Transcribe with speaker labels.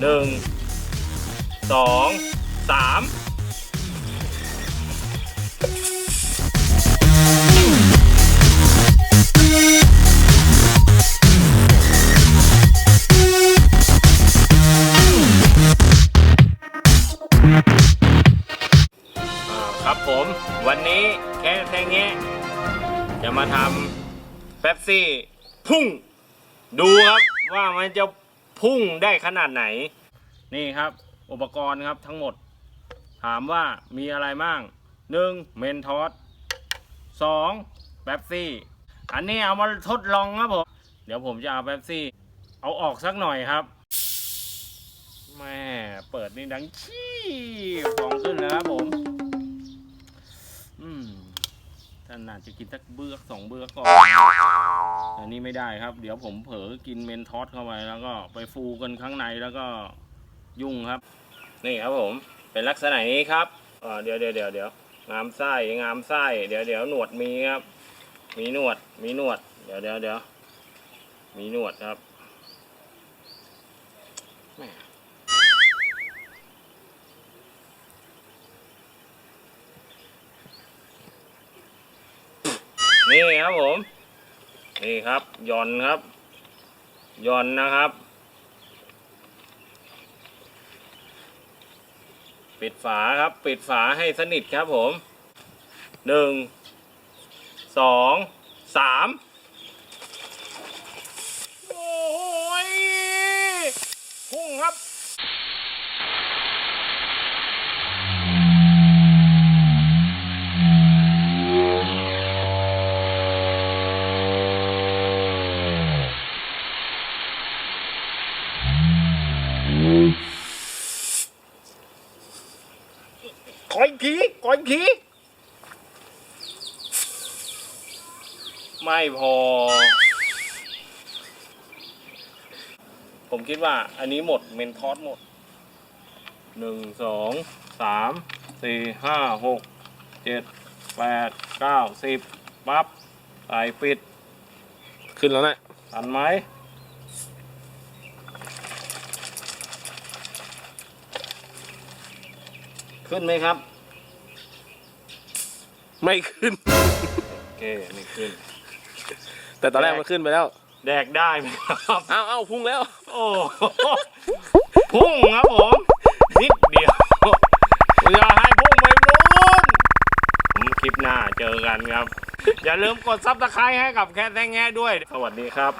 Speaker 1: หนึ่งสองสามครับผมวันนี้แค่แค่แงะจะมาทำเป๊ปซี่ พุ่ง ดูครับว่ามันจะ พุ่งได้ขนาดไหน นี่ครับ อุปกรณ์ครับทั้งหมด ถามว่ามีอะไรบ้างหนึ่งเมนทอสสองเป๊ปซี่ อันนี้เอามาทดลองครับผม เดี๋ยวผมจะเอาเป๊ปซี่ เอาออกสักหน่อยครับแม่เปิดนี่ดังขี้ฟองขึ้นแล้วครับผม อืมท่านน่าจะกินสักเบือกสองเบือกก่อน อันนี้ไม่ได้ครับ เดี๋ยวผมเผลอกินเมนทอสเข้าไปแล้วก็ไปฟูกันข้างในแล้วก็ยุ่งครับ นี่ครับผมเป็นลักษณะนี้ครับเดี๋ยวเดี๋ยวเดี๋ยวเดี๋ยวงามไส้งามไส้เดี๋ยวเดี๋ยวหนวดมีครับ มีหนวดมีหนวด เดี๋ยวเดี๋ยวเดี๋ยวมีหนวดครับแม่นี่ครับผม นี่ครับหย่อนครับหย่อนนะครับ ปิดฝาครับปิดฝาให้สนิทครับผมหนึ่งสองสามโอ้ยพุ่งครับ ขออีกทีขออีกที ไม่พอ ผมคิดว่าอันนี้หมดเมนทอสหมดหนึ่งสองสามสี่ห้าหกเจ็ดแปดเก้าสิบปั๊บใส่ปิด
Speaker 2: ขึ้นแล้วนะ
Speaker 1: ทันไหม ขึ้นไหมครับ
Speaker 2: ไม่ขึ้น
Speaker 1: โอเคไม่ขึ้น
Speaker 2: แต่ตอนแรกมันขึ้นไปแล้ว
Speaker 1: แดกได้ไหมครับ
Speaker 2: เอ้าเอ้าพุ่งแล้ว
Speaker 1: โอ้โหพุ่งครับผมนิดเดียวอย่าให้พุ่งไปนู้นผมคลิปหน้าเจอกันครับ อย่าลืมกดซับสไครต์ให้กับแค่แท้งแง่ด้วย สวัสดีครับ